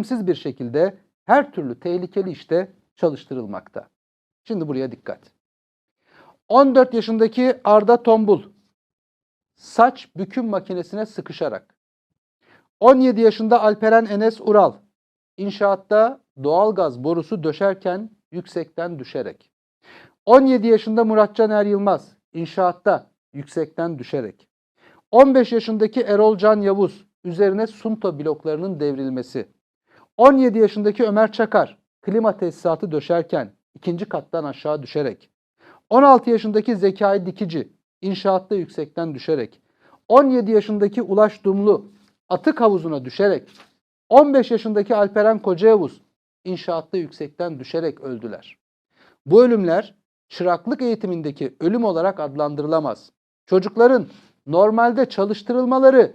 eğitimsiz bir şekilde her türlü tehlikeli işte çalıştırılmakta. Şimdi buraya dikkat. 14 yaşındaki Arda Tombul saç büküm makinesine sıkışarak 17 yaşında Alperen Enes Ural inşaatta doğalgaz borusu döşerken yüksekten düşerek 17 yaşında Muratcan Er Yılmaz inşaatta yüksekten düşerek 15 yaşındaki Erol Can Yavuz üzerine sunta bloklarının devrilmesi 17 yaşındaki Ömer Çakar klima tesisatı döşerken ikinci kattan aşağı düşerek 16 yaşındaki Zekai Dikici inşaatta yüksekten düşerek 17 yaşındaki Ulaş Dumlu atık havuzuna düşerek 15 yaşındaki Alperen Kocayavuz inşaatta yüksekten düşerek öldüler. Bu ölümler çıraklık eğitimindeki ölüm olarak adlandırılamaz. Çocukların normalde çalıştırılmaları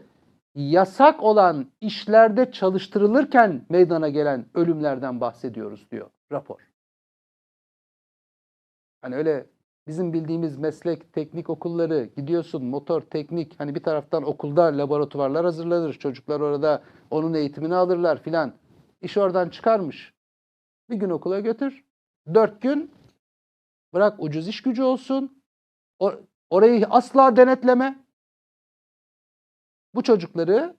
yasak olan işlerde çalıştırılırken meydana gelen ölümlerden bahsediyoruz diyor rapor. Hani öyle bizim bildiğimiz meslek teknik okulları gidiyorsun motor teknik hani bir taraftan okulda laboratuvarlar hazırlanır çocuklar orada onun eğitimini alırlar filan. İş oradan çıkarmış. Bir gün okula götür. Dört gün bırak ucuz iş gücü olsun. O- orayı asla denetleme. Bu çocukları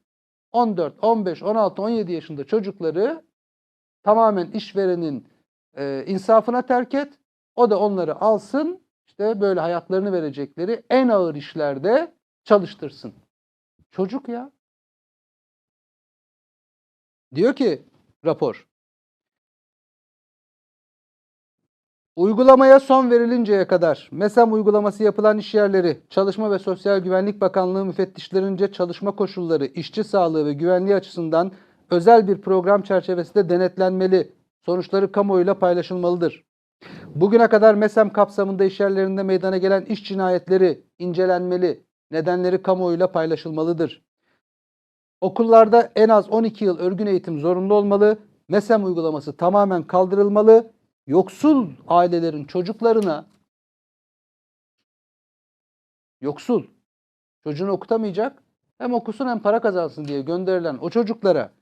14, 15, 16, 17 yaşında çocukları tamamen işverenin e, insafına terk et. O da onları alsın işte böyle hayatlarını verecekleri en ağır işlerde çalıştırsın. Çocuk ya. Diyor ki rapor. Uygulamaya son verilinceye kadar MESAM uygulaması yapılan iş yerleri, Çalışma ve Sosyal Güvenlik Bakanlığı müfettişlerince çalışma koşulları, işçi sağlığı ve güvenliği açısından özel bir program çerçevesinde denetlenmeli, sonuçları kamuoyuyla paylaşılmalıdır. Bugüne kadar MESAM kapsamında iş yerlerinde meydana gelen iş cinayetleri incelenmeli, nedenleri kamuoyuyla paylaşılmalıdır. Okullarda en az 12 yıl örgün eğitim zorunlu olmalı, MESAM uygulaması tamamen kaldırılmalı, yoksul ailelerin çocuklarına yoksul çocuğunu okutamayacak hem okusun hem para kazansın diye gönderilen o çocuklara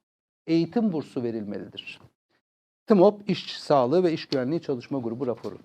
eğitim bursu verilmelidir. TMOP İş Sağlığı ve İş Güvenliği Çalışma Grubu raporu.